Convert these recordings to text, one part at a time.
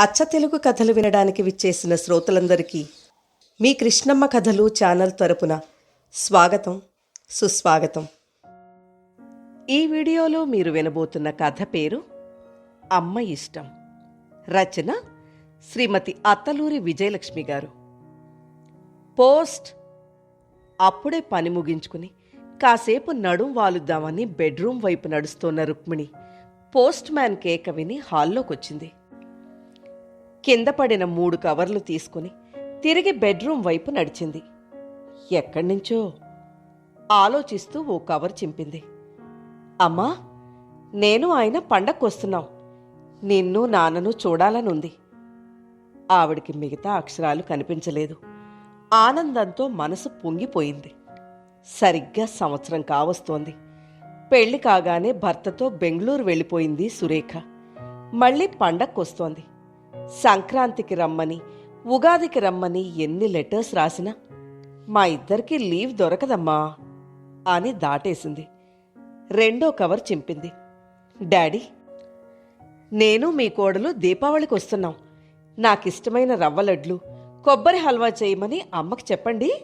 అచ్చ తెలుగు కథలు వినడానికి విచ్చేసిన శ్రోతలందరికీ మీ కృష్ణమ్మ కథలు ఛానల్ తరపున స్వాగతం సుస్వాగతం. ఈ వీడియోలో మీరు వినబోతున్న కథ పేరు అమ్మ ఇష్టం. రచన శ్రీమతి అత్తలూరి విజయలక్ష్మి గారు. పోస్ట్ అప్పుడే పని ముగించుకుని కాసేపు నడుం వాలుద్దామని బెడ్రూమ్ వైపు నడుస్తోన్న రుక్మిణి పోస్ట్ మ్యాన్ కేక విని హాల్లోకొచ్చింది. కింద పడిన మూడు కవర్లు తీసుకుని తిరిగి బెడ్రూమ్ వైపు నడిచింది. ఎక్కడి నుంచో? ఆలోచిస్తూ ఓ కవర్ చింపింది. అమ్మా నేను ఆయన పండక్కొస్తున్నాం. నిన్ను నాన్నను చూడాలనుంది. ఆవిడికి మిగతా అక్షరాలు కనిపించలేదు. ఆనందంతో మనసు పొంగిపోయింది. సరిగ్గా సంవత్సరం కావస్తోంది. పెళ్ళి కాగానే భర్తతో బెంగళూరు వెళ్ళిపోయింది సురేఖ. మళ్ళీ పండక్కొస్తోంది. సంక్రాంతికి రమ్మని ఉగాదికి రమ్మని ఎన్ని లెటర్స్ రాసినా మా ఇద్దరికి లీవ్ దొరకదమ్మా అని దాటేసింది. రెండో కవర్ చింపింది. డాడీ నేను మీ కోడలు దీపావళికి వస్తున్నాం. నాకిష్టమైన రవ్వ లడ్లు కొబ్బరి హల్వా చేయమని అమ్మకి చెప్పండి.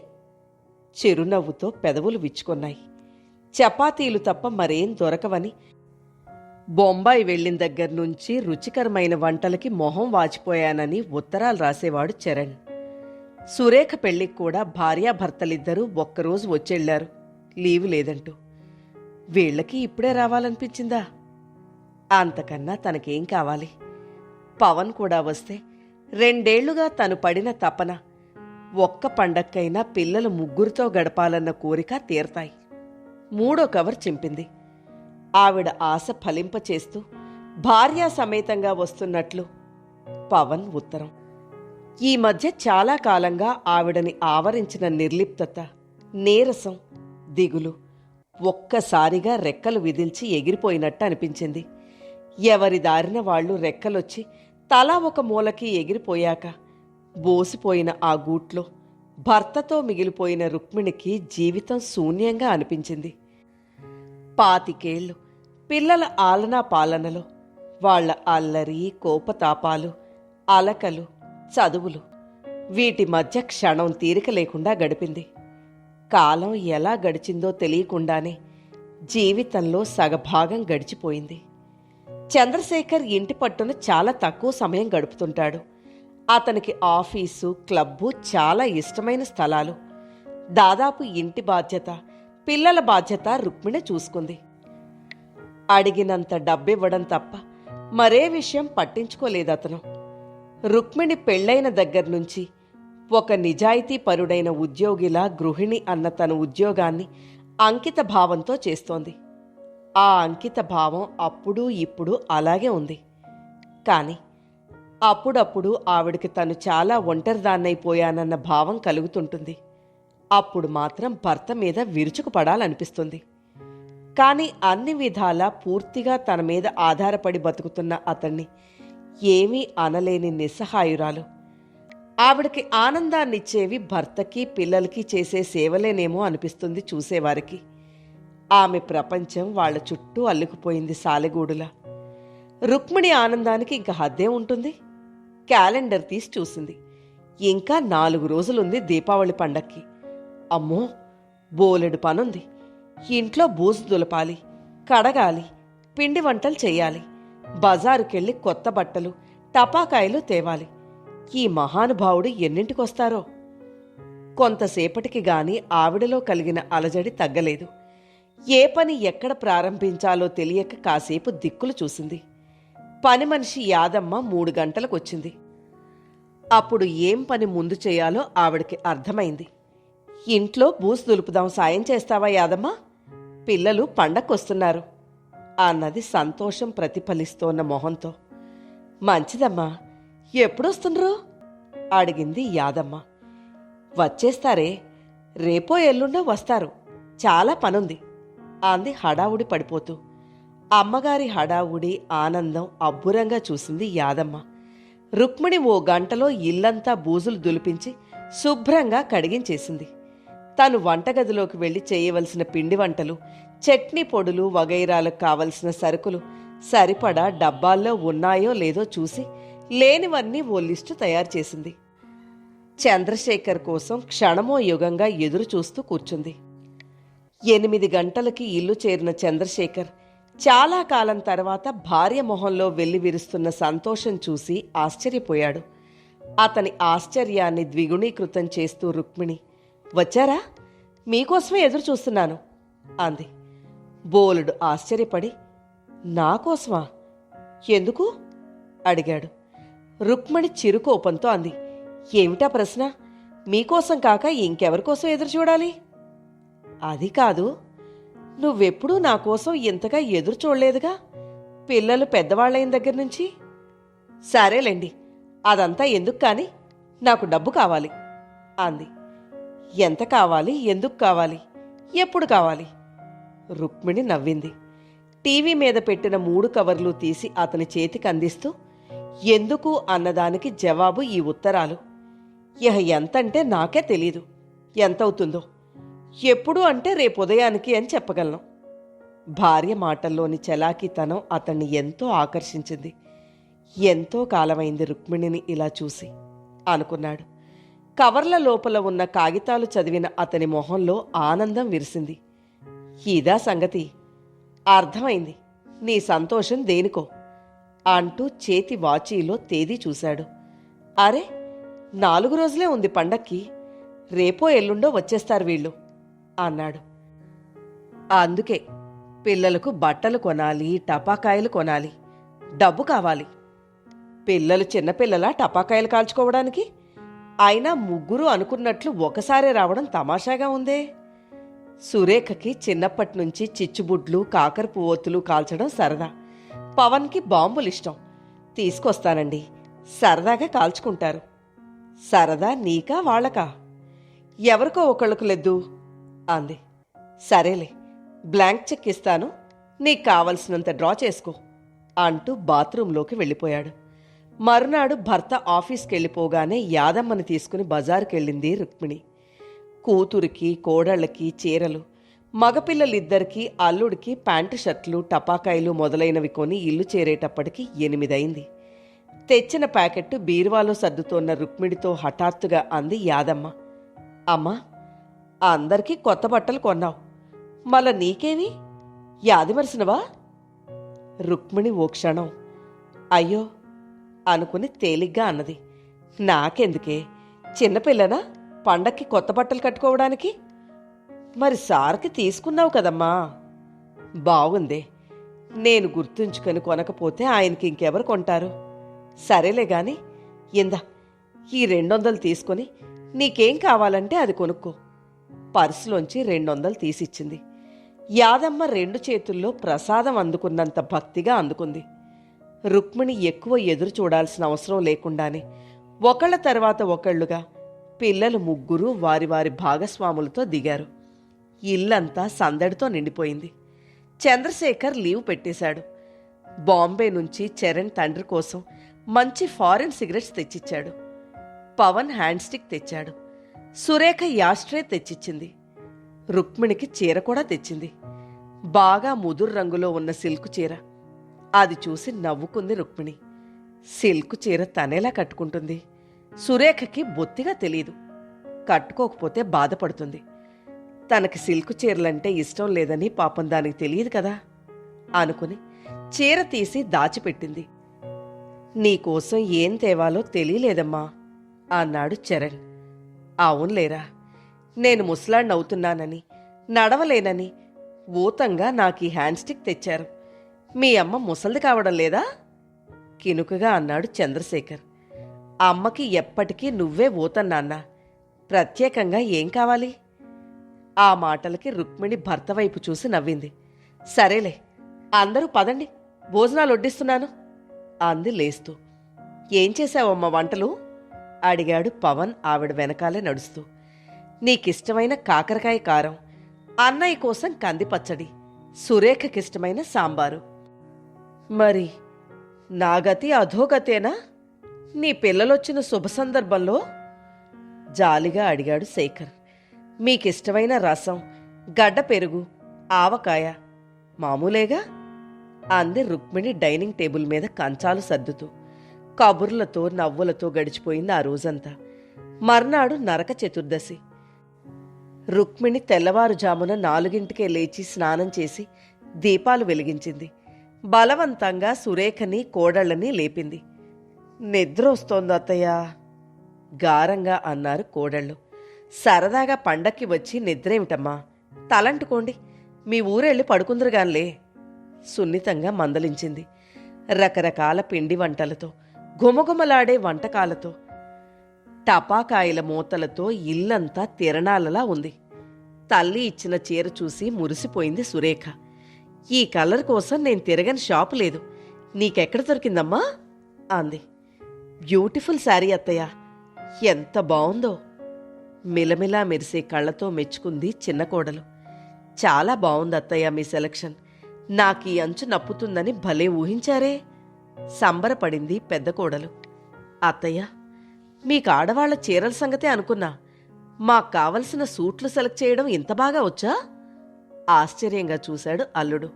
చిరునవ్వుతో పెదవులు విచ్చుకున్నాయి. చపాతీలు తప్ప మరేం దొరకవని బొంబాయి వెళ్ళిన దగ్గర నుంచి రుచికరమైన వంటలకి మొహం వాచిపోయానని ఉత్తరాలు రాసేవాడు చరణ్. సురేఖ పెళ్ళికి కూడా భార్యాభర్తలిద్దరూ ఒక్కరోజు వచ్చెళ్ళారు లీవు లేదంటూ. వీళ్ళకి ఇప్పుడే రావాలనిపించిందా? అంతకన్నా తనకేం కావాలి? పవన్ కూడా వస్తే రెండేళ్ళుగా తను పడిన తపన ఒక్క పండక్కైనా పిల్లలు ముగ్గురితో గడపాలన్న కోరిక తీరతాయి. మూడో కవర్ చింపింది. ఆవిడ ఆశ ఫలింపచేస్తూ భార్యా సమేతంగా వస్తున్నట్లు పవన్ ఉత్తరం. ఈ మధ్య చాలా కాలంగా ఆవిడని ఆవరించిన నిర్లిప్తత నీరసం దిగులు ఒక్కసారిగా రెక్కలు విదిల్చి ఎగిరిపోయినట్టు అనిపించింది. ఎవరి దారిన వాళ్ళు రెక్కలొచ్చి తలా ఒక మూలకి ఎగిరిపోయాక బోసిపోయిన ఆ గూట్లో భర్తతో మిగిలిపోయిన రుక్మిణికి జీవితం శూన్యంగా అనిపించింది. పాతికేళ్ళు. పిల్లల ఆలనా పాలనలో వాళ్ళ అల్లరి కోపతాపాలు అలకలు చదువులు. వీటి మధ్య క్షణం తీరిక లేకుండా గడిపింది. కాలం ఎలా గడిచిందో తెలియకుండానే జీవితంలో సగభాగం గడిచిపోయింది. చంద్రశేఖర్ ఇంటి పట్టున చాలా తక్కువ సమయం గడుపుతుంటాడు. అతనికి ఆఫీసు క్లబ్బు చాలా ఇష్టమైన స్థలాలు. దాదాపు ఇంటి బాధ్యత పిల్లల బాధ్యత రుక్మిణి చూసుకుంది. అడిగినంత డబ్బివ్వడం తప్ప మరే విషయం పట్టించుకోలేదు అతను రుక్మిణి పెళ్ళైన దగ్గర నుంచి ఒక నిజాయితీ పరుడైన ఉద్యోగిలా గృహిణి అన్న తన ఉద్యోగాన్ని అంకిత భావంతో చేస్తోంది. ఆ అంకిత భావం అప్పుడు ఇప్పుడు అలాగే ఉంది. కానీ అప్పుడప్పుడు ఆవిడికి తను చాలా ఒంటరిదాన్నైపోయానన్న భావం కలుగుతుంటుంది. అప్పుడు మాత్రం భర్త మీద విరుచుకుపడాలనిపిస్తుంది కానీ అన్ని విధాలా పూర్తిగా తన మీద ఆధారపడి బతుకుతున్న అతన్ని ఏమీ అనలేని నిస్సహాయురాలు. ఆవిడకి ఆనందాన్నిచ్చేవి భర్తకి పిల్లలకి చేసే సేవలేనేమో అనిపిస్తుంది చూసేవారికి. ఆమె ప్రపంచం వాళ్ళ చుట్టూ అల్లుకుపోయింది సాలెగూడులా. రుక్మిణి ఆనందానికి ఇంక హద్దే ఉంటుంది. క్యాలెండర్ తీసి చూసింది. ఇంకా నాలుగు రోజులుంది దీపావళి పండక్కి. అమ్మో బోలెడు పనుంది. ఇంట్లో బూజు దులపాలి కడగాలి పిండి వంటలు చేయాలి బజారుకెళ్ళి కొత్త బట్టలు టపాకాయలు తేవాలి. ఈ మహానుభావుడు ఎన్నింటికొస్తారో? కొంతసేపటికి గాని ఆవిడలో కలిగిన అలజడి తగ్గలేదు. ఏ పని ఎక్కడ ప్రారంభించాలో తెలియక కాసేపు దిక్కులు చూసింది. పని మనిషి యాదమ్మ మూడు గంటలకొచ్చింది. అప్పుడు ఏం పని ముందు చేయాలో ఆవిడకి అర్థమైంది. ఇంట్లో బూజు దులుపుదాం సాయం చేస్తావా యాదమ్మ? పిల్లలు పండక్కొస్తున్నారు. అన్నది సంతోషం ప్రతిఫలిస్తోన్న మొహంతో. మంచిదమ్మా ఎప్పుడొస్తుండ్రు? అడిగింది యాదమ్మ. వచ్చేస్తారే రేపో ఎల్లుండో వస్తారు చాలా పనుంది అంది హడావుడి పడిపోతూ. అమ్మగారి హడావుడి ఆనందం అబ్బురంగా చూసింది యాదమ్మ. రుక్మిణి ఓ గంటలో ఇల్లంతా బూజులు దులిపించి శుభ్రంగా కడిగించేసింది. తను వంటగదిలోకి వెళ్ళి చేయవలసిన పిండి వంటలు చట్నీ పొడులు వగైరాలకు కావలసిన సరుకులు సరిపడా డబ్బాల్లో ఉన్నాయో లేదో చూసి లేనివన్నీ ఓ లిస్టు తయారు చేసింది. చంద్రశేఖర్ కోసం క్షణమో యుగంగా ఎదురు చూస్తూ కూర్చుంది. ఎనిమిది గంటలకి ఇల్లు చేరిన చంద్రశేఖర్ చాలా కాలం తర్వాత భార్య మొహంలో వెళ్ళి విరుస్తున్న సంతోషం చూసి ఆశ్చర్యపోయాడు. అతని ఆశ్చర్యాన్ని ద్విగుణీకృతం చేస్తూ రుక్మిణి వచ్చారా? మీకోసమే ఎదురు చూస్తున్నాను అంది. బోలుడు ఆశ్చర్యపడి నా కోసమా? ఎందుకు? అడిగాడు. రుక్మణి చిరుకోపంతో అంది. ఏమిటా ప్రశ్న? మీకోసం కాక ఇంకెవరి కోసం ఎదురు చూడాలి? అది కాదు. నువ్వెప్పుడూ నా కోసం ఇంతగా ఎదురు చూడలేదుగా? పిల్లలు పెద్దవాళ్ళైన దగ్గర నుంచి? సరేలేండి అదంతా ఎందుకు కాని నాకు డబ్బు కావాలి అంది. ఎంత కావాలి ఎందుకు కావాలి ఎప్పుడు కావాలి? రుక్మిణి నవ్వింది. టీవీ మీద పెట్టిన మూడు కవర్లు తీసి అతని చేతికి అందిస్తూ ఎందుకు అన్నదానికి జవాబు ఈ ఉత్తరాలు? ఇహ ఎంతంటే నాకే తెలీదు. ఎంతవుతుందో? ఎప్పుడు అంటే రేపు ఉదయానికి అని చెప్పగలను. భార్య మాటల్లోని చలాకీతనం అతన్ని ఎంతో ఆకర్షించింది. ఎంతో కాలమైంది రుక్మిణిని ఇలా చూసి అనుకున్నాడు. కవర్ల లోపల ఉన్న కాగితాలు చదివిన అతని మొహంలో ఆనందం విరిసింది. ఇదా సంగతి. అర్థమైంది. నీ సంతోషం దేనికో? అంటూ చేతి వాచీలో తేదీ చూశాడు. అరే నాలుగు రోజులే ఉంది పండక్కి. రేపో ఎల్లుండో వచ్చేస్తారు వీళ్ళు అన్నాడు. అందుకే పిల్లలకు బట్టలు కొనాలి టపాకాయలు కొనాలి. డబ్బు కావాలి. పిల్లలు చిన్నపిల్లల టపాకాయలు కాల్చుకోవడానికి? అయినా ముగ్గురు అనుకున్నట్లు ఒకసారే రావడం తమాషాగా ఉందే. సురేఖకి చిన్నప్పటి నుంచి చిచ్చుబుడ్లు కాకరపు ఓతులు కాల్చడం సరదా. పవన్కి బాంబులు ఇష్టం తీసుకొస్తానండి. సరదాగా కాల్చుకుంటారు. సరదా నీకా వాళ్ళకా? ఎవరికో ఒకళ్ళకు లెద్దు అంది. సరేలే బ్లాంక్ చెక్ ఇస్తాను. నీకు కావలసినంత డ్రా చేసుకో అంటూ బాత్రూంలోకి వెళ్ళిపోయాడు. మరునాడు భర్త ఆఫీస్కి వెళ్ళిపోగానే యాదమ్మని తీసుకుని బజారుకెళ్ళింది రుక్మిణి. కూతురికి కోడళ్ళకి చీరలు మగపిల్లలిద్దరికీ అల్లుడికి ప్యాంటు షర్ట్లు టపాకాయలు మొదలైనవి కొని ఇల్లు చేరేటప్పటికి ఎనిమిదైంది. తెచ్చిన ప్యాకెట్టు బీరువాలో సర్దుతోన్న రుక్మిణితో హఠాత్తుగా అంది యాదమ్మ. అమ్మా అందరికీ కొత్త బట్టలు కొన్నావు. మళ్ళా నీకేవి? యాదిమరిసినవా రుక్మిణి ఓ క్షణం. అయ్యో అనుకుని తేలిగ్గా అన్నది. నాకెందుకే? చిన్నపిల్లనా? పండక్కి కొత్త బట్టలు కట్టుకోవడానికి? మరి సార్కి తీసుకున్నావు కదమ్మా. బాగుందే నేను గుర్తుంచుకొని కొనకపోతే ఆయనకి ఇంకెవరు కొంటారు? సరేలే గాని ఇందా ఈ రెండొందలు తీసుకొని నీకేం కావాలంటే అది కొనుక్కో. పర్సులోంచి రెండొందలు తీసిచ్చింది. యాదమ్మ రెండు చేతుల్లో ప్రసాదం అందుకున్నంత భక్తిగా అందుకుంది. రుక్మిణి ఎక్కువ ఎదురు చూడాల్సిన అవసరం లేకుండానే ఒకళ్ళ తర్వాత ఒకళ్ళుగా పిల్లలు ముగ్గురు వారి వారి భాగస్వాములతో దిగారు. ఇల్లంతా సందడితో నిండిపోయింది. చంద్రశేఖర్ లీవ్ పెట్టేశాడు. బాంబే నుంచి చరణ్ తండ్రి కోసం మంచి ఫారిన్ సిగరెట్స్ తెచ్చిచ్చాడు. పవన్ హ్యాండ్ స్టిక్ తెచ్చాడు. సురేఖ యాస్ట్రే తెచ్చిచ్చింది. రుక్మిణికి చీర కూడా తెచ్చింది. బాగా ముదురు రంగులో ఉన్న సిల్క్ చీర అది చూసి నవ్వుకుంది రుక్మిణి. సిల్క్ చీర తనేలా కట్టుకుంటుంది. సురేఖకి బొత్తిగా తెలియదు కట్టుకోకపోతే బాధపడుతుంది. తనకి సిల్క్ చీరలంటే ఇష్టం లేదని పాపం దానికి తెలియదు కదా? అనుకుని చీర తీసి దాచిపెట్టింది. నీకోసం ఏం తేవాలో తెలియలేదమ్మా అన్నాడు చరణ్. అవునులేరా నేను ముసలాడినవుతున్నానని నడవలేనని ఊతంగా నాకు ఈ హ్యాండ్ స్టిక్ తెచ్చారు. మీ అమ్మ ముసలిది కావడం లేదా? కినుకగా అన్నాడు చంద్రశేఖర్. అమ్మకి ఎప్పటికీ నువ్వే ఊతన్నాన్న ప్రత్యేకంగా ఏం కావాలి? ఆ మాటలకి రుక్మిణి భర్త వైపు చూసి నవ్వింది. సరేలే అందరూ పదండి భోజనాలు వడ్డిస్తున్నాను అంది లేస్తూ. ఏం చేశావమ్మ వంటలు? అడిగాడు పవన్ ఆవిడ వెనకాలే నడుస్తూ. నీకిష్టమైన కాకరకాయ కారం అన్నయ్య కోసం కంది పచ్చడి సురేఖకిష్టమైన సాంబారు. మరి నా గతి అధోగతేనా? నీ పిల్లలొచ్చిన శుభ సందర్భంలో? జాలిగా అడిగాడు శేఖర్. మీకిష్టమైన రసం గడ్డ పెరుగు ఆవకాయ మామూలేగా? అంది రుక్మిణి డైనింగ్ టేబుల్ మీద కంచాలు సర్దుతూ. కబుర్లతో నవ్వులతో గడిచిపోయింది ఆ రోజంతా. మర్నాడు నరక చతుర్దశి. రుక్మిణి తెల్లవారుజామున నాలుగింటికే లేచి స్నానం చేసి దీపాలు వెలిగించింది. బలవంతంగా సురేఖని కోడళ్ళని లేపింది. నిద్ర వస్తోంది అత్తయ్య గారంగా అన్నారు కోడళ్ళు. సరదాగా పండక్కి వచ్చి నిద్రేమిటమ్మా? తలంటుకోండి. మీ ఊరెళ్ళి పడుకుందరుగాన్లే. సున్నితంగా మందలించింది. రకరకాల పిండి వంటలతో గుమగుమలాడే వంటకాలతో టపాకాయల మూతలతో ఇల్లంతా తిరణాలలా ఉంది. తల్లి ఇచ్చిన చీర చూసి మురిసిపోయింది సురేఖ. ఈ కలర్ కోసం నేను తిరగని షాపు లేదు. నీకెక్కడ దొరికిందమ్మా? అంది. బ్యూటిఫుల్ శారీ అత్తయ్య. ఎంత బావుందో. మిలమిలా మెరిసే కళ్ళతో మెచ్చుకుంది చిన్న కోడలు. చాలా బావుంది అత్తయ్య మీ సెలక్షన్. నాకు ఈ అంచు నప్పుతుందని భలే ఊహించారే. సంబరపడింది పెద్ద కోడలు. అత్తయ్య మీకు ఆడవాళ్ళ చీరల సంగతే అనుకున్నా. మాకు కావలసిన సూట్లు సెలెక్ట్ చేయడం ఇంత బాగా వచ్చా? ఆశ్చర్యంగా చూశాడు అల్లుడు.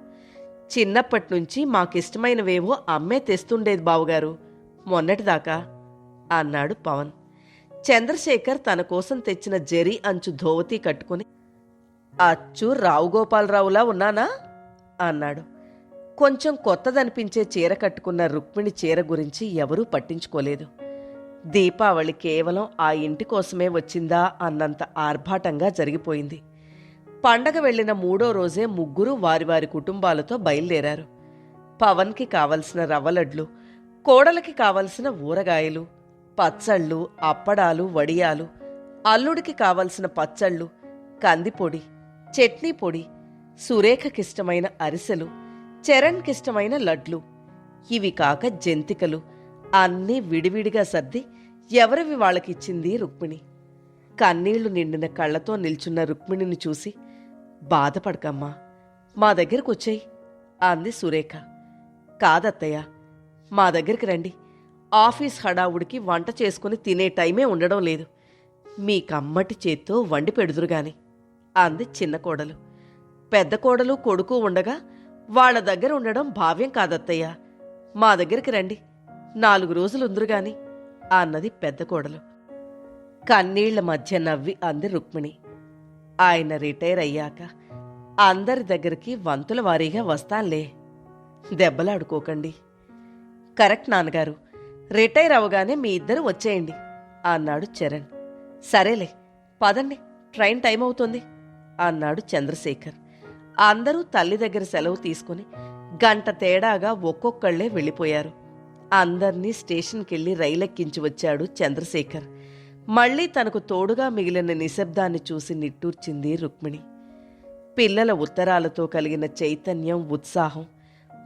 చిన్నప్పటి నుంచి మాకిష్టమైనవేవో అమ్మే తెస్తుండేది బావుగారు. మొన్నటిదాకా అన్నాడు పవన్. చంద్రశేఖర్ తన కోసం తెచ్చిన జెరీ అంచు ధోవతి కట్టుకుని అచ్చు రావు గోపాలరావులా ఉన్నానా? అన్నాడు. కొంచెం కొత్తదనిపించే చీర కట్టుకున్న రుక్మిణి చీర గురించి ఎవరూ పట్టించుకోలేదు. దీపావళి కేవలం ఆ ఇంటి కోసమే వచ్చిందా అన్నంత ఆర్భాటంగా జరిగిపోయింది. పండగ వెళ్ళిన మూడో రోజే ముగ్గురు వారి వారి కుటుంబాలతో బయలుదేరారు. పవన్కి కావలసిన రవ్వలడ్లు కోడలకి కావలసిన ఊరగాయలు పచ్చళ్ళు అప్పడాలు వడియాలు అల్లుడికి కావలసిన పచ్చళ్ళు కందిపొడి చట్నీ పొడి సురేఖకిష్టమైన అరిసెలు చరణ్కిష్టమైన లడ్లు. ఇవి కాక జంతికలు అన్నీ విడివిడిగా సర్ది ఎవరివి వాళ్ళకిచ్చింది రుక్మిణి. కన్నీళ్ళు నిండిన కళ్ళతో నిల్చున్న రుక్మిణిని చూసి బాధపడకమ్మా. మా దగ్గరకు వచ్చేయి అంది సురేఖ. కాదత్తయ్య మా దగ్గరికి రండి. ఆఫీస్ హడావుడికి వంట చేసుకుని తినే టైమే ఉండడం లేదు. మీ కమ్మటి చేత్తో వండి పెడుదురుగాని అంది చిన్న కోడలు. పెద్ద కోడలు కొడుకు ఉండగా వాళ్ళ దగ్గర ఉండడం భావ్యం కాదత్తయ్య. మా దగ్గరికి రండి నాలుగు రోజులు ఉందిరుగాని అన్నది పెద్ద కోడలు. కన్నీళ్ళ మధ్య నవ్వి అంది రుక్మిణి. ఆయన రిటైర్ అయ్యాక అందరి దగ్గరికి వంతుల వారీగా వస్తాన్లే. దెబ్బలాడుకోకండి. కరెక్ట్ నాన్నగారు రిటైర్ అవగానే మీ ఇద్దరు వచ్చేయండి అన్నాడు చరణ్. సరేలే పదండి ట్రైన్ టైం అవుతుంది అన్నాడు చంద్రశేఖర్. అందరూ తల్లి దగ్గర సెలవు తీసుకుని గంట తేడాగా ఒక్కొక్కళ్ళే వెళ్ళిపోయారు. అందర్నీ స్టేషన్కెళ్ళి రైలెక్కించి వచ్చాడు చంద్రశేఖర్. మళ్ళీ తనకు తోడుగా మిగిలిన నిశ్శబ్దాన్ని చూసి నిట్టూర్చింది రుక్మిణి. పిల్లల ఉత్తరాలతో కలిగిన చైతన్యం ఉత్సాహం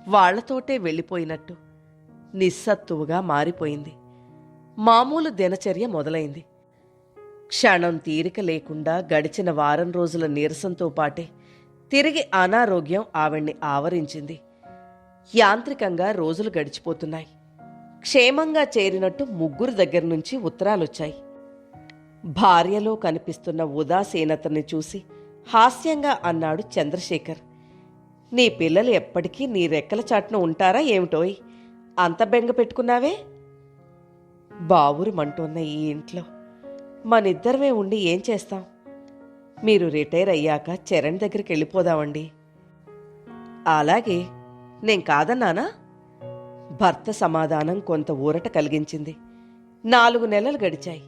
వాళ్ళతోటే వెళ్ళిపోయినట్టు నిస్సత్తువుగా మారిపోయింది. మామూలు దినచర్య మొదలైంది. క్షణం తీరిక లేకుండా గడిచిన వారం రోజుల నీరసంతో పాటే తిరిగి అనారోగ్యం ఆవిడ్ని ఆవరించింది. యాంత్రికంగా రోజులు గడిచిపోతున్నాయి. క్షేమంగా చేరినట్టు ముగ్గురు దగ్గర నుంచి ఉత్తరాలొచ్చాయి. భార్యలో కనిపిస్తున్న ఉదాసీనతని చూసి హాస్యంగా అన్నాడు చంద్రశేఖర్. నీ పిల్లలు ఎప్పటికీ నీ రెక్కల చాటున ఉంటారా ఏమిటోయ్? అంత బెంగ పెట్టుకున్నావే? బావురుమంటోన్న ఈ ఇంట్లో. మనిద్దరమే ఉండి ఏం చేస్తాం? మీరు రిటైర్ అయ్యాక చరణ్ దగ్గరికి వెళ్ళిపోదామండి. అలాగే నేను కాదన్నానా? భర్త సమాధానం కొంత ఊరట కలిగించింది. నాలుగు నెలలు గడిచాయి.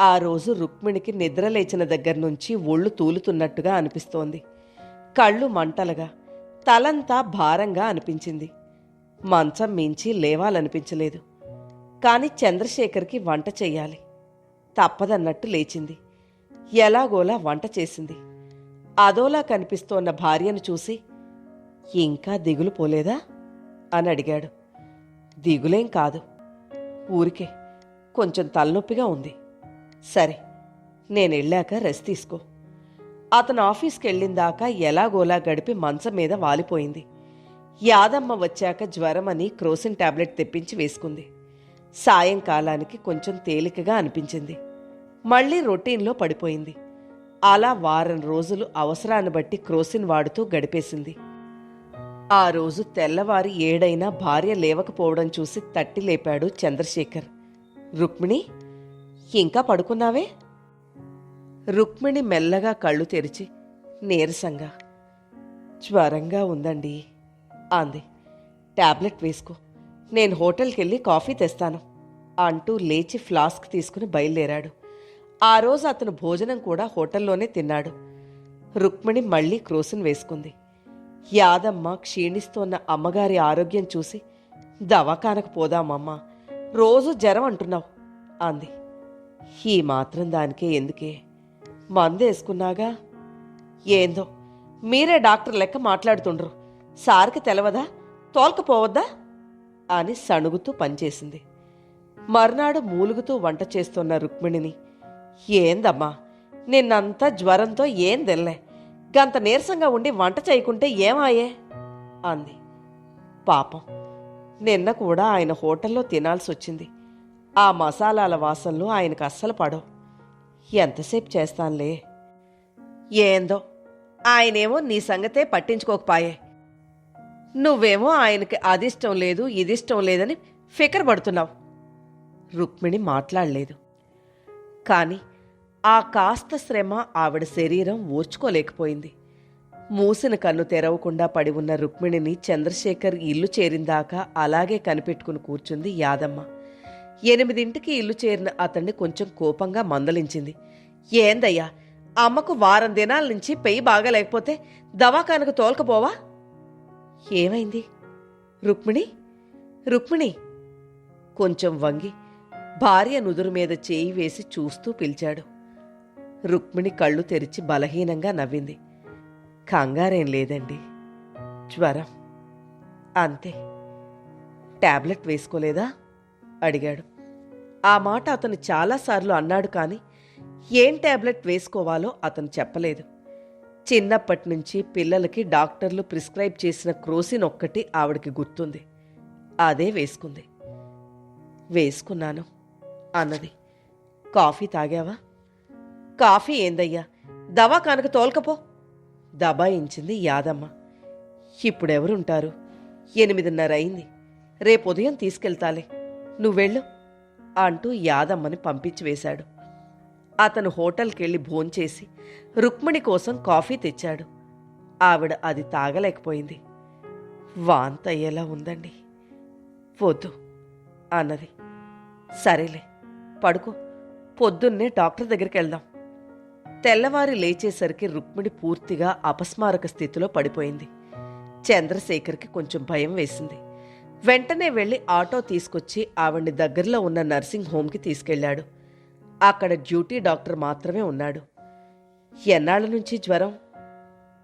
ఆ రోజు రుక్మిణికి నిద్ర లేచిన దగ్గర నుంచి ఒళ్ళు తూలుతున్నట్టుగా అనిపిస్తోంది. కళ్ళు మంటలుగా తలంతా భారంగా అనిపించింది. మంచం మించి లేవాలనిపించలేదు. కాని చంద్రశేఖర్కి వంట చెయ్యాలి. తప్పదన్నట్టు లేచింది. ఎలాగోలా వంట చేసింది. అదోలా కనిపిస్తోన్న భార్యను చూసి ఇంకా దిగులు పోలేదా? అని అడిగాడు. దిగులేం కాదు. ఊరికే కొంచెం తలనొప్పిగా ఉంది. సరే నేను వెళ్ళాక రెస్ట్ తీసుకో. అతను ఆఫీస్కి వెళ్ళిందాకా ఎలాగోలా గడిపి మంచం మీద వాలిపోయింది. యాదమ్మ వచ్చాక జ్వరమని క్రోసిన్ టాబ్లెట్ తెప్పించి వేసుకుంది. సాయంకాలానికి కొంచెం తేలికగా అనిపించింది. మళ్ళీ రొటీన్లో పడిపోయింది. అలా వారం రోజులు అవసరాన్ని బట్టి క్రోసిన్ వాడుతూ గడిపేసింది. ఆ రోజు తెల్లవారి ఏడైనా భార్య లేవకపోవడం చూసి తట్టి లేపాడు చంద్రశేఖర్. రుక్మిణి ఇంకా పడుకున్నావే? రుక్మిణి మెల్లగా కళ్ళు తెరిచి నీరసంగా జ్వరంగా ఉందండి. అంది. టాబ్లెట్ వేసుకో. నేను హోటల్కి వెళ్ళి కాఫీ తెస్తాను అంటూ లేచి ఫ్లాస్క్ తీసుకుని బయలుదేరాడు. ఆ రోజు అతను భోజనం కూడా హోటల్లోనే తిన్నాడు. రుక్మిణి మళ్ళీ క్రోసిన్ వేసుకుంది. యాదమ్మ క్షీణిస్తోన్న అమ్మగారి ఆరోగ్యం చూసి దవాఖానకు పోదామమ్మా. రోజు జ్వరం అంటున్నావు. అంది. ఈ మాత్రం దానికే ఎందుకే? మందు వేసుకున్నాగా? ఏందో మీరే డాక్టర్ లెక్క మాట్లాడుతుండ్రు. సార్కి తెలవదా? తోల్కపోవద్దా? అని సణుగుతూ పనిచేసింది. మర్నాడు మూలుగుతూ వంట చేస్తున్న రుక్మిణిని ఏందమ్మా నిన్నంతా జ్వరంతో ఏం తెల్లే గంత నీరసంగా ఉండి వంట చేయకుంటే ఏమాయే? అంది. పాపం నిన్న కూడా ఆయన హోటల్లో తినాల్సి వచ్చింది ఆ మసాలాల వాసనలు ఆయనకు అస్సలు పడవు. ఎంతసేపు చేస్తానులే. ఏందో ఆయనేమో నీ సంగతే పట్టించుకోకపాయే. నువ్వేమో ఆయనకి అదిష్టం లేదు ఇదిష్టం లేదని ఫికర్ పడుతున్నావు. రుక్మిణి మాట్లాడలేదు. కాని ఆ కాస్త శ్రమ ఆవిడ శరీరం ఓర్చుకోలేకపోయింది మూసిన కన్ను తెరవకుండా పడి ఉన్న రుక్మిణిని చంద్రశేఖర్ ఇల్లు చేరిందాకా అలాగే కనిపెట్టుకుని కూర్చుంది యాదమ్మ. ఎనిమిదింటికి ఇల్లు చేరిన అతన్ని కొంచెం కోపంగా మందలించింది. ఏందయ్యా అమ్మకు వారం దినాల నుంచి పెయ్యి బాగలేకపోతే దవాఖానకు తోల్కపోవా? ఏమైంది? రుక్మిణి? రుక్మిణి? కొంచెం వంగి భార్య నుదురు మీద చేయి వేసి చూస్తూ పిలిచాడు. రుక్మిణి కళ్ళు తెరిచి బలహీనంగా నవ్వింది. కంగారేం లేదండి. జ్వరం. అంతే. టాబ్లెట్ వేసుకోలేదా? అడిగాడు. ఆ మాట అతను చాలాసార్లు అన్నాడు కానీ ఏం టాబ్లెట్ వేసుకోవాలో అతను చెప్పలేదు. చిన్నప్పటి నుంచి పిల్లలకి డాక్టర్లు ప్రిస్క్రైబ్ చేసిన క్రోసిన్ ఒక్కటి ఆవిడకి గుర్తుంది. అదే వేసుకుంది. వేసుకున్నాను అన్నది. కాఫీ తాగావా? కాఫీ ఏందయ్యా? దవాఖానకు తోల్కపో. దబాయించింది యాదమ్మ. ఇప్పుడెవరుంటారు? ఎనిమిదిన్నర అయింది రేపు ఉదయం తీసుకెళ్తాలే. నువ్వెళ్ళు అంటూ యాదమ్మని పంపించి వేశాడు. అతను హోటల్కెళ్ళి భోంచేసి రుక్మిణి కోసం కాఫీ తెచ్చాడు. ఆవిడ అది తాగలేకపోయింది. వాంత అయ్యేలా ఉందండి? వద్దు అన్నది. సరేలే పడుకో పొద్దున్నే డాక్టర్ దగ్గరికి వెళ్దాం తెల్లవారి లేచేసరికి రుక్మిణి పూర్తిగా అపస్మారక స్థితిలో పడిపోయింది. చంద్రశేఖర్కి కొంచెం భయం వేసింది. వెంటనే వెళ్ళి ఆటో తీసుకొచ్చి ఆవిడ్ని దగ్గరలో ఉన్న నర్సింగ్ హోమ్కి తీసుకెళ్ళాడు. అక్కడ డ్యూటీ డాక్టర్ మాత్రమే ఉన్నాడు. ఎన్నాళ్ళ నుంచి జ్వరం?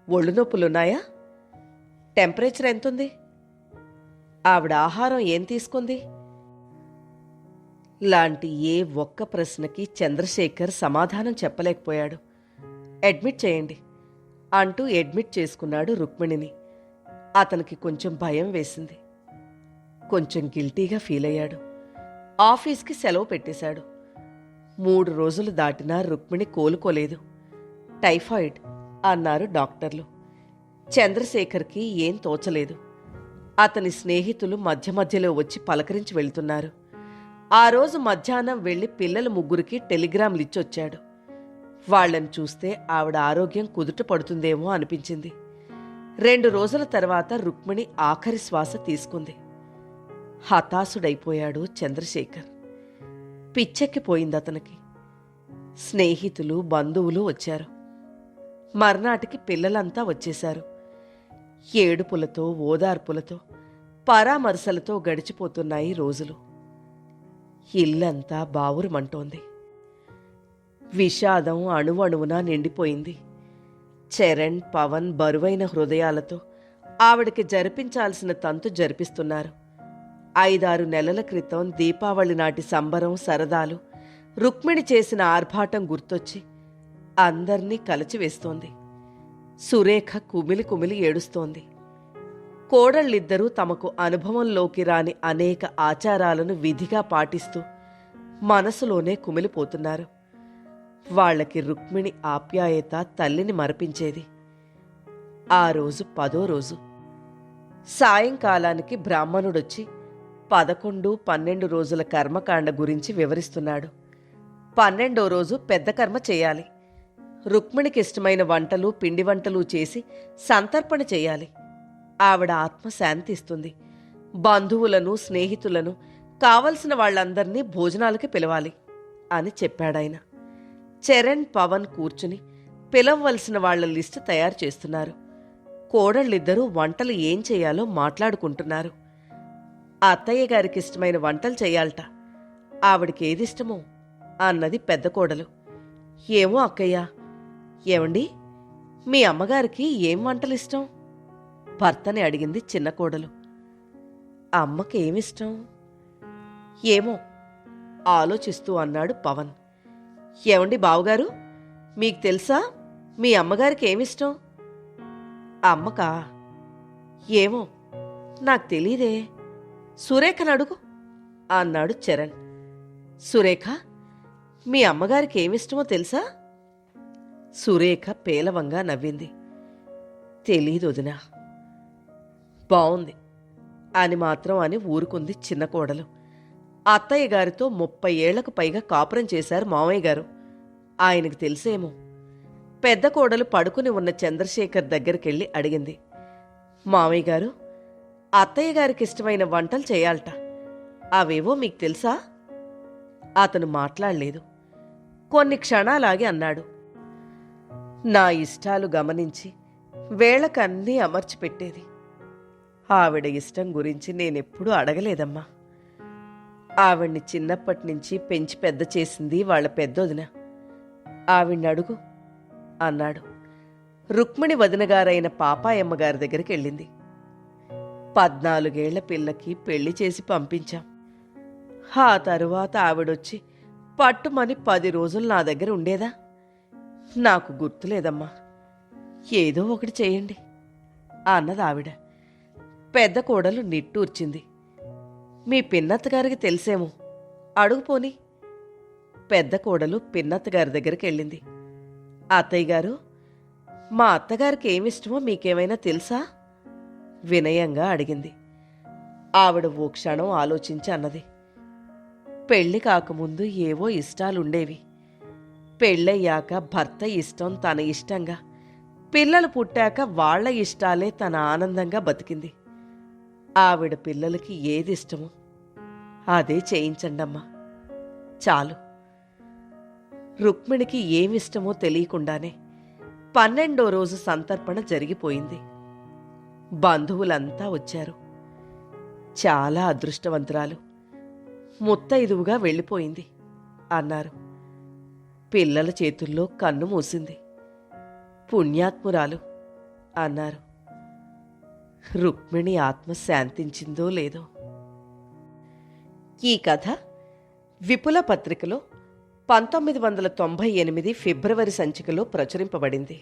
ఒళ్ళు నొప్పులున్నాయా? టెంపరేచర్ ఎంతుంది? ఆవిడ ఆహారం ఏం తీసుకుంది? లాంటి ఏ ఒక్క ప్రశ్నకి చంద్రశేఖర్ సమాధానం చెప్పలేకపోయాడు. అడ్మిట్ చేయండి అంటూ అడ్మిట్ చేసుకున్నాడు రుక్మిణిని. అతనికి కొంచెం భయం వేసింది. కొంచెం గిల్టీగా ఫీల్ అయ్యాడు. ఆఫీస్కి సెలవు పెట్టేశాడు. మూడు రోజులు దాటినా రుక్మిణి కోలుకోలేదు. టైఫాయిడ్ అన్నారు డాక్టర్లు. చంద్రశేఖర్కి ఏం తోచలేదు. అతని స్నేహితులు మధ్య మధ్యలో వచ్చి పలకరించి వెళ్తున్నారు. ఆ రోజు మధ్యాహ్నం వెళ్ళి పిల్లల ముగ్గురికి టెలిగ్రామ్లు ఇచ్చొచ్చాడు. వాళ్ళని చూస్తే ఆవిడ ఆరోగ్యం కుదుట పడుతుందేమో అనిపించింది. రెండు రోజుల తర్వాత రుక్మిణి ఆఖరి శ్వాస తీసుకుంది. హతాశుడైపోయాడు చంద్రశేఖర్. పిచ్చెక్కిపోయింది అతనికి స్నేహితులు బంధువులు వచ్చారు. మర్నాటికి పిల్లలంతా వచ్చేశారు. ఏడుపులతో ఓదార్పులతో పరామర్శలతో గడిచిపోతున్నాయి రోజులు. ఇల్లంతా బావురుమంటోంది. విషాదం అణువణువున నిండిపోయింది. చరణ్ పవన్ బరువైన హృదయాలతో ఆవిడకి జరిపించాల్సిన తంతు జరిపిస్తున్నారు. ఐదారు నెలల క్రితం దీపావళి నాటి సంబరం సరదాలు రుక్మిణి చేసిన ఆర్భాటం గుర్తొచ్చి అందర్నీ కలచివేస్తోంది. సురేఖ కుమిలి కుమిలి ఏడుస్తోంది. కోడళ్ళిద్దరూ తమకు అనుభవంలోకి రాని అనేక ఆచారాలను విధిగా పాటిస్తూ మనసులోనే కుమిలిపోతున్నారు. వాళ్ళకి రుక్మిణి ఆప్యాయత తల్లిని మరపించేది. ఆ రోజు పదో రోజు. సాయంకాలానికి బ్రాహ్మణుడొచ్చి పదకొండు పన్నెండు రోజుల కర్మకాండ గురించి వివరిస్తున్నాడు. పన్నెండో రోజు పెద్ద కర్మ చేయాలి. రుక్మిణికి ఇష్టమైన వంటలు పిండి వంటలు చేసి సంతర్పణ చేయాలి. ఆవిడ ఆత్మ శాంతిస్తుంది బంధువులను స్నేహితులను కావలసిన వాళ్ళందరినీ భోజనాలకి పిలవాలి అని చెప్పాడాయన. చరణ్ పవన్ కూర్చుని పిలవవలసిన వాళ్ళ లిస్టు తయారు చేస్తున్నారు. కోడళ్ళిద్దరూ వంటలు ఏం చేయాలో మాట్లాడుకుంటున్నారు. అత్తయ్య గారికి ఇష్టమైన వంటలు చేయాలట. ఆవిడికి ఏది ఇష్టమో అన్నది పెద్ద కోడలు. ఏమో అక్కయ్య. ఏమండి? మీ అమ్మగారికి ఏం వంటలు ఇష్టం? భర్తని అడిగింది చిన్న కోడలు. అమ్మకి ఏమిష్టం ఏమో ఆలోచిస్తూ అన్నాడు పవన్. ఏమండి బావగారు? మీకు తెలుసా? మీ అమ్మగారికి ఏమిష్టం? అమ్మకా? ఏమో? నాకు తెలీదే. సురేఖను అడుగు. అన్నాడు చరణ్. సురేఖ మీ అమ్మగారికి ఏమిష్టమో తెలుసా? సురేఖ పేలవంగా నవ్వింది. తెలీదు వదినా. బావుంది. అని మాత్రం అని ఊరుకుంది చిన్న కోడలు. అత్తయ్య గారితో ముప్పై ఏళ్ళకు పైగా కాపురం చేశారు మామయ్య గారు. ఆయనకు తెలిసేమో. పెద్ద కోడలు పడుకుని ఉన్న చంద్రశేఖర్ దగ్గరికెళ్ళి అడిగింది. మామయ్య గారు అత్తయ్య గారికి ఇష్టమైన వంటలు చేయాలట. అవేవో మీకు తెలుసా? అతను మాట్లాడలేదు. కొన్ని క్షణాలాగి అన్నాడు. నా ఇష్టాలు గమనించి వేళకన్నీ అమర్చిపెట్టేది. ఆవిడ ఇష్టం గురించి నేనెప్పుడూ అడగలేదమ్మా. ఆవిడ్ని చిన్నప్పటి నుంచి పెంచి పెద్ద చేసింది వాళ్ళ పెద్దొదిన. ఆవిడ్ని అడుగు అన్నాడు. రుక్మిణి వదినగారైన పాపాయమ్మ గారి దగ్గరికి వెళ్ళింది. పద్నాలుగేళ్ళ పిల్లకి పెళ్ళి చేసి పంపించాం. ఆ తరువాత ఆవిడొచ్చి పట్టుమని పది రోజులు నా దగ్గర ఉండేదా? నాకు గుర్తులేదమ్మా. ఏదో ఒకటి చేయండి. అన్నది ఆవిడ. పెద్ద కోడలు నిట్టూర్చింది. మీ పిన్నత్తగారికి తెలిసేమో. అడుగుపోని పెద్ద కోడలు పిన్నత్తగారి దగ్గరికి వెళ్ళింది. అత్తయ్య గారు మా అత్తగారికి ఏమిష్టమో మీకేమైనా తెలుసా? వినయంగా అడిగింది. ఆవిడ ఓ క్షణం ఆలోచించి అన్నది. పెళ్ళి కాకముందు ఏవో ఇష్టాలుండేవి. పెళ్ళయ్యాక భర్త ఇష్టం తన ఇష్టంగా పిల్లలు పుట్టాక వాళ్ళ ఇష్టాలే తన ఆనందంగా బతికింది. ఆవిడ పిల్లలకి ఏది ఇష్టమో అదే చేయించండమ్మా. చాలు. రుక్మిణికి ఏమిష్టమో తెలియకుండానే పన్నెండో రోజు సంతర్పణ జరిగిపోయింది. బంధువులంతా వచ్చారు. చాలా అదృష్టవంతురాలు. ముత్తైదువుగా వెళ్ళిపోయింది అన్నారు. పిల్లల చేతుల్లో కన్ను మూసింది. పుణ్యాత్మురాలు అన్నారు. రుక్మిణి ఆత్మ శాంతించిందో లేదో. ఈ కథ విపుల పత్రికలో పంతొమ్మిది వందల తొంభై ఎనిమిది ఫిబ్రవరి సంచికలో ప్రచురింపబడింది.